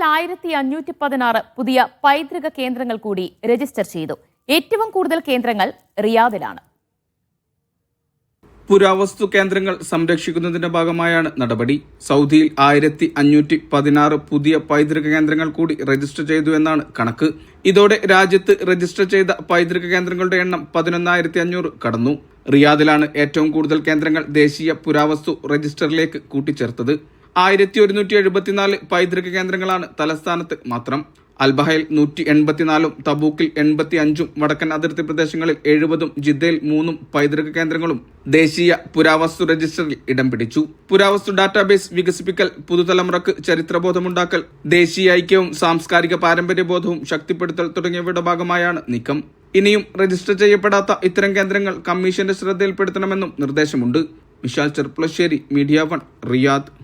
സൗദിയിൽ ആയിരത്തി അഞ്ഞൂറ്റി പതിനാറ് പുതിയ പൈതൃക കേന്ദ്രങ്ങൾ കൂടി രജിസ്റ്റർ ചെയ്തു. ഏറ്റവും കൂടുതൽ കേന്ദ്രങ്ങൾ റിയാദിലാണ്. പുരാവസ്തു കേന്ദ്രങ്ങൾ സംരക്ഷിക്കുന്നതിന്റെ ഭാഗമായാണ് നടപടി. സൗദിയിൽ ആയിരത്തി അഞ്ഞൂറ്റി പതിനാറ് പുതിയ പൈതൃക കേന്ദ്രങ്ങൾ കൂടി രജിസ്റ്റർ ചെയ്തു എന്നാണ് കണക്ക്. ഇതോടെ രാജ്യത്ത് രജിസ്റ്റർ ചെയ്ത പൈതൃക കേന്ദ്രങ്ങളുടെ എണ്ണം പതിനൊന്നായിരത്തി അഞ്ഞൂറ് കടന്നു. റിയാദിലാണ് ഏറ്റവും കൂടുതൽ കേന്ദ്രങ്ങൾ ദേശീയ പുരാവസ്തു രജിസ്റ്ററിലേക്ക് കൂട്ടിച്ചേർത്തത്. ആയിരത്തി ഒരുന്നൂറ്റി എഴുപത്തിനാല് പൈതൃക കേന്ദ്രങ്ങളാണ് തലസ്ഥാനത്ത് മാത്രം. അൽബഹയിൽ നൂറ്റി എൺപത്തിനാലും തബൂക്കിൽ എൺപത്തി അഞ്ചും വടക്കൻ അതിർത്തി പ്രദേശങ്ങളിൽ എഴുപതും ജിദ്ദയിൽ മൂന്നും പൈതൃക കേന്ദ്രങ്ങളും ദേശീയ പുരാവസ്തു രജിസ്റ്ററിൽ ഇടം പിടിച്ചു. പുരാവസ്തു ഡാറ്റാബേസ് വികസിപ്പിക്കൽ പുതുതലമുറക്ക് ചരിത്രബോധമുണ്ടാക്കൽ ദേശീയ ഐക്യവും സാംസ്കാരിക പാരമ്പര്യബോധവും ശക്തിപ്പെടുത്തൽ തുടങ്ങിയവയുടെ ഭാഗമായാണ് നീക്കം. ഇനിയും രജിസ്റ്റർ ചെയ്യപ്പെടാത്ത ഇത്തരം കേന്ദ്രങ്ങൾ കമ്മീഷന്റെ ശ്രദ്ധയിൽപ്പെടുത്തണമെന്നും നിർദ്ദേശമുണ്ട്. Vishal Cherpulassery media one Riyadh.